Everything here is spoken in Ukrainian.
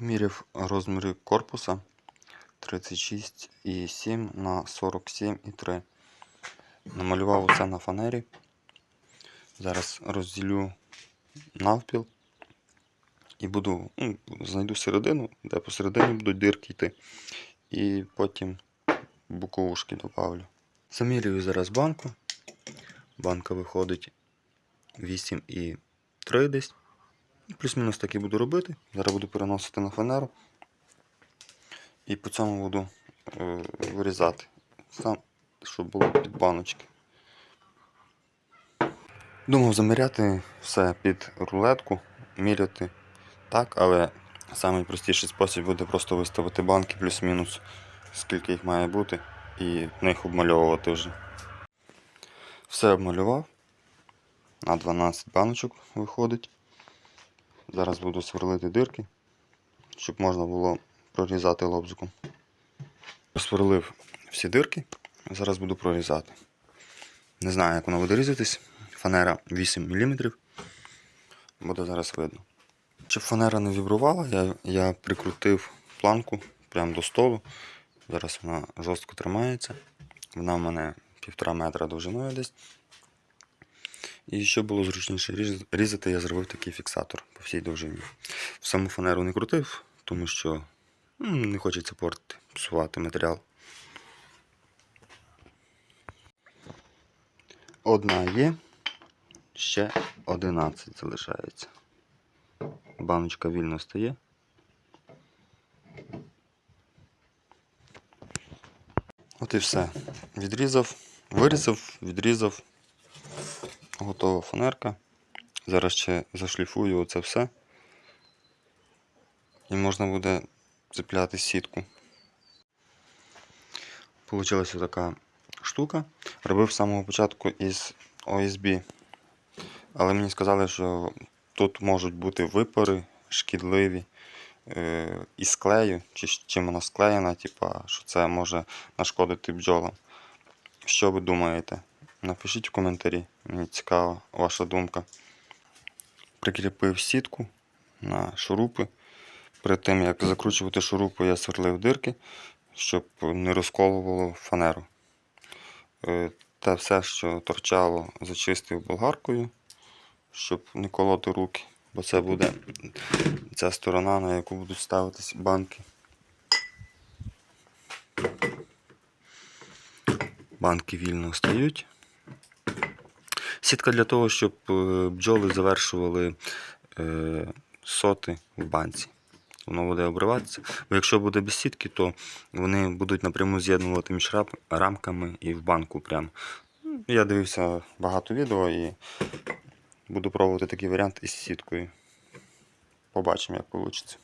Поміряв розміри корпуса 36,7 на 47,3. Намалював усе на фанері. Зараз розділю навпіл і буду, ну, знайду середину, де посередині будуть дирки йти. І потім боковушки добавлю. Замірюю зараз банку. Банка виходить 8,3 десь. Плюс-мінус так і буду робити. Зараз буду переносити на фанеру. І по цьому буду е, вирізати. Сам, щоб було під баночки. Думав заміряти все під рулетку, міряти так, але найпростіший спосіб буде просто виставити банки плюс-мінус, скільки їх має бути, і в них обмальовувати вже. Все обмалював. На 12 баночок виходить. Зараз буду сверлити дирки, щоб можна було прорізати лобзиком. Посверлив всі дирки, зараз буду прорізати. Не знаю, як воно буде різатись. Фанера 8 мм. Буде зараз видно. Щоб фанера не вібрувала, я, я прикрутив планку прямо до столу. Зараз вона жорстко тримається. Вона в мене півтора метра довжиною десь. І щоб було зручніше різати, я зробив такий фіксатор по всій довжині. В саму фанеру не крутив, тому що ну, не хочеться портити, псувати матеріал. Одна є, ще 11 залишається. Баночка вільно стає. От і все. Відрізав, вирізав, відрізав. Готова фанерка. Зараз ще зашліфую оце все. І можна буде цепляти сітку. Получилася така штука. Робив з самого початку із OSB. Але мені сказали, що тут можуть бути випари шкідливі е, із клею, чи чим вона склеєна, типа, що це може нашкодити бджолам. Що ви думаєте? Напишіть в коментарі, мені цікава ваша думка. Прикріпив сітку на шурупи. Перед тим як закручувати шурупи, я сверлив дирки, щоб не розколувало фанеру. Е, Те все, що торчало, зачистив болгаркою, щоб не колоти руки, бо це буде ця сторона, на яку будуть ставитись банки. Банки вільно стають. Сітка для того, щоб е, бджоли завершували е, соти в банці. Воно буде обриватися. Бо якщо буде без сітки, то вони будуть напряму з'єднувати між рамками і в банку прямо. Ну, Я дивився багато відео і буду пробувати такий варіант із сіткою. Побачимо, як вийде.